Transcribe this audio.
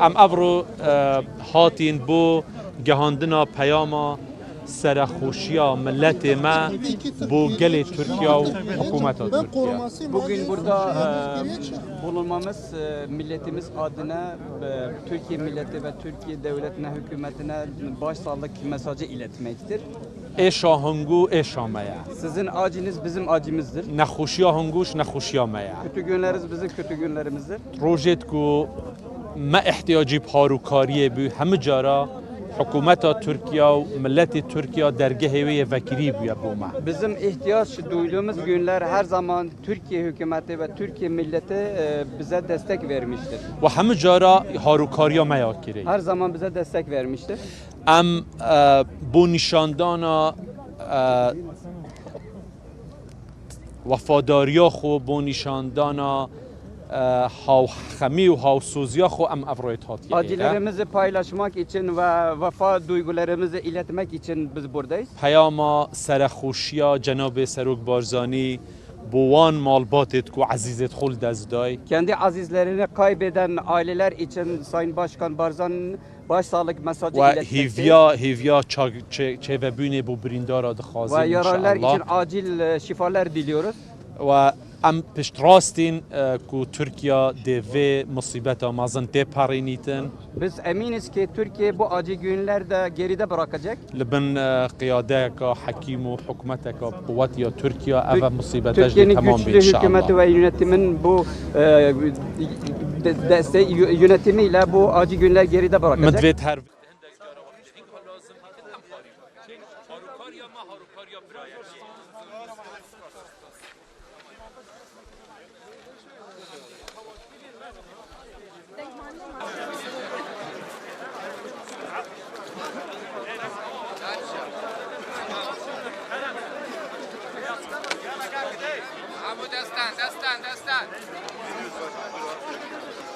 ام ابرو اه، هاتین بو گهاندنا پیاما سرخوشیا ملت ما بو گل ترکیه و حکومت ترکیه Bugün burada e, bulunmamız e, milletimiz adına e, Türkiye milleti ve Türkiye devletine, hükümetine başsağlık mesajı iletmektir. ایشا هنگو ایشا میا Sizin acınız bizim acımızdır. نخوشیا هنگوش نخوشیا میا Kötü günleriniz bizim kötü günlerimizdir. روژت کو ما احتیاجی پاروکاریه بو همه جارا حکومت ترکیه و ملت ترکیه درگه هوی وکیلی بویا بوما Bizim ihtiyaç duyduğumuz günler her zaman Türkiye hükümeti ve Türkiye milleti e, bize destek vermiştir. و همه جارا هاروکاریا میا کری Her zaman bize destek vermiştir. ام اه، بو نشاندانا اه، وفاداریا خو بو نشاندانا هاو خمی و هاو سوزیا خو ام افرویت هات یه آجیل رمز پایل و وفا دوی گل رمز ایلت ما کچن بز برده ایست پیاما سرخوشیا جناب سروک بارزانی بوان مال باتت کو عزیزت خول دست دای کندی عزیز لرین قای بدن آیلی ایچن ساین باش بارزان باش سالک مساجی و هیویا هیویا چه و بینه بو بریندار آد خوازی و یاران لر ایچن آجیل شفا دیلیورد و ام پشت راستین کو ترکیا دی و مصیبت مازن تی پارینیتن بس امین است که ترکیه بو اجی گونلر ده گریده براکجک لبن قیاده کا حکیم و حکومت کا قوت یا ترکیه اول مصیبت اج تمام بشه حکومت و یونت بو دست یونت لا بو اجی گونلر گریده براکجک Dustin, Dustin, Dustin.